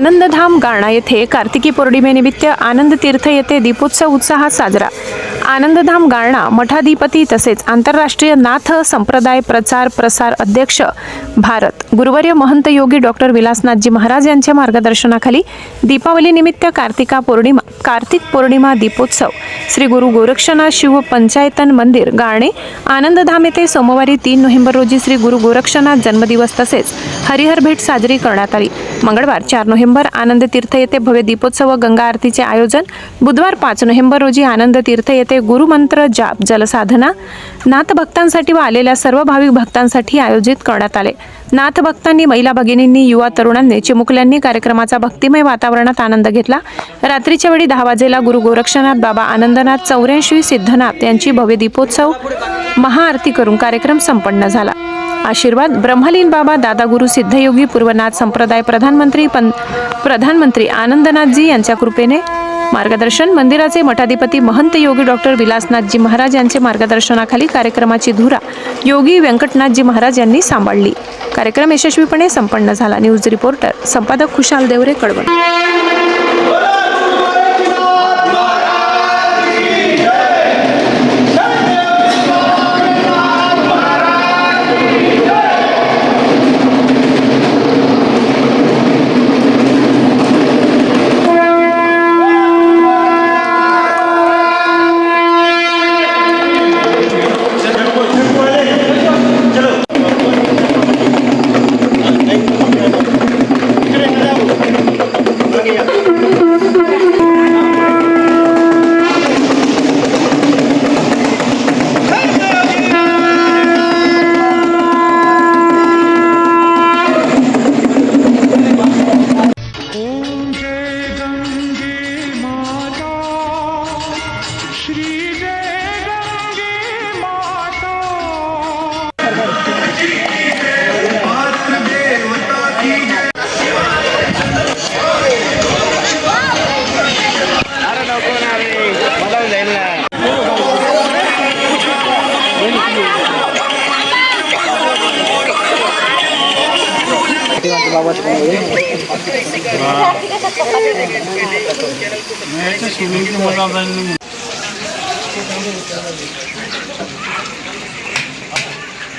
आनंदधाम गाणा येथे कार्तिकी पौर्णिमेनिमित्त आनंद तीर्थ येथे दीपोत्सव उत्साहात साजरा. आनंदधाम गाळणा मठाधिपती तसेच आंतरराष्ट्रीय नाथ संप्रदाय प्रचार प्रसार अध्यक्ष भारत. गुरुवर्य महंत योगी डॉक्टर विलासनाथजी महाराज यांच्या मार्गदर्शनाखाली दीपावलीनिमित्त कार्तिका पौर्णिमा कार्तिक पौर्णिमा दीपोत्सव श्री गुरु गोरक्षनाथ शिव पंचायतन मंदिर गाळणे आनंदधाम येथे सोमवारी तीन नोव्हेंबर रोजी श्री गुरु गोरक्षनाथ जन्मदिवस तसेच हरिहर भेट साजरी करण्यात आली. मंगळवार चार नोव्हेंबर आनंद तीर्थ येथे भव्य दीपोत्सव व गंगा आरतीचे आयोजन. बुधवार पाच नोव्हेंबर रोजी आनंद तीर्थ येथे गुरुमंत्र जाप जलसाधना. नाथ भक्तांसाठी व आलेल्या सर्व भाविक भक्तांसाठी आयोजित करण्यात आले. नाथ भक्तांनी महिला भगिनींनी युवा तरुणांनी चिमुकल्यांनी कार्यक्रमाचा भक्तिमय वातावरणात आनंद घेतला. रात्रीच्या वेळी दहा वाजेला गुरु गोरक्षनाथ बाबा आनंदनाथ चौऱ्याऐंशी सिद्धनाथ यांची भव्य दीपोत्सव महाआरती करून कार्यक्रम संपन्न झाला. आशीर्वाद ब्रह्मलीन बाबा दादागुरु सिद्धयोगी पूर्वनाथ संप्रदाय प्रधानमंत्री पं प्रधानमंत्री आनंदनाथजी यांच्या कृपेने मार्गदर्शन. मंदिराचे मठाधिपती महंत योगी डॉक्टर विलासनाथजी महाराज यांचे मार्गदर्शनाखाली कार्यक्रमाची धुरा योगी व्यंकटनाथजी महाराज यांनी सांभाळली. कार्यक्रम यशस्वीपणे संपन्न झाला. न्यूज रिपोर्टर संपादक खुशाल देवरे कळवण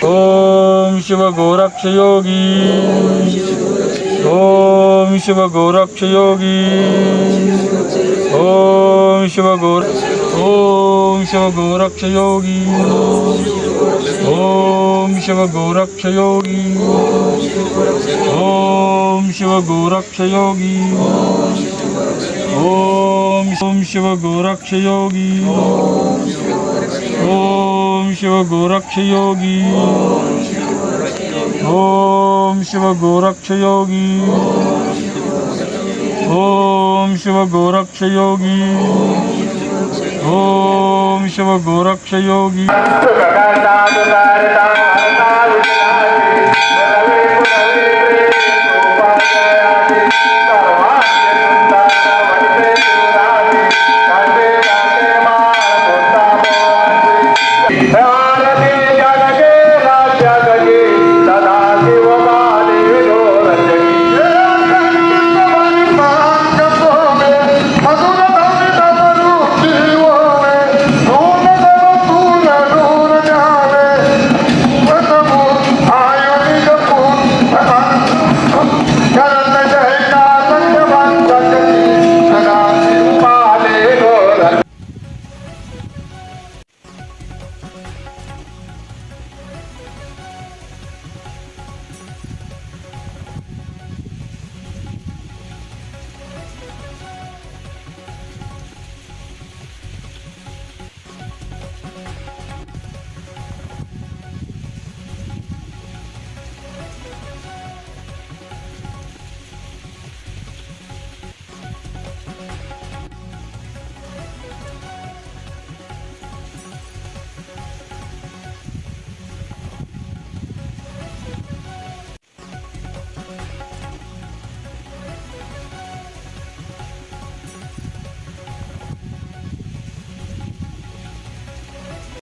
ओम शिव गोरक्ष योगी। ओम शिव गोरक्ष योगी। ओम शिव गोर ओम शिव गोरक्ष योगी। ओम शिव गोरक्ष योगी ओम शिव गोरक्ष योगी ओम ओम शिव गोरक्ष योगी ओम शिव गोरक्ष योगी ओम शिव गोरक्ष योगी ओम शिव गोरक्ष योगी ओम केशव गोरक्ष योगी